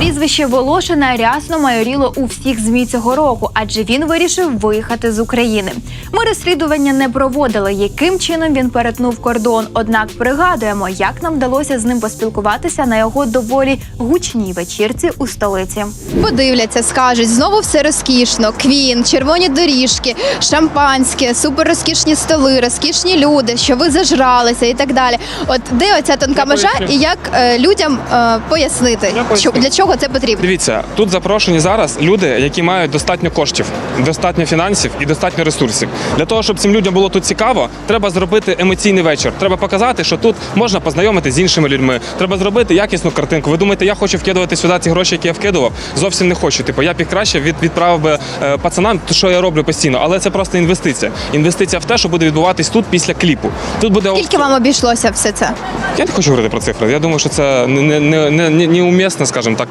Прізвище Волошина рясно майоріло у всіх змі цього року, адже він вирішив виїхати з України. Ми розслідування не проводили, яким чином він перетнув кордон. Однак пригадуємо, як нам вдалося з ним поспілкуватися на його доволі гучній вечірці у столиці. Подивляться, скажуть, знову все розкішно. Квін, червоні доріжки, шампанське, суперрозкішні столи, розкішні люди, що ви зажралися і так далі. От де оця тонка межа, і як е, людям е, пояснити, що, для чого це потрібно? Дивіться, тут запрошені зараз люди, які мають достатньо коштів, достатньо фінансів і достатньо ресурсів. Для того, щоб цим людям було тут цікаво, треба зробити емоційний вечір. Треба показати, що тут можна познайомитися з іншими людьми. Треба зробити якісну картинку. Ви думаєте, я хочу вкидувати сюди ці гроші, які я вкидував? Зовсім не хочу. Типу, я б їх краще від, відправив би е, пацанам, то що я роблю постійно. Але це просто інвестиція. Інвестиція в те, що буде відбуватись тут після кліпу. Тут буде Скільки вам обійшлося все це? я не хочу говорити про цифри. Я думаю, що це не, не, не, не, не умісно, скажімо так.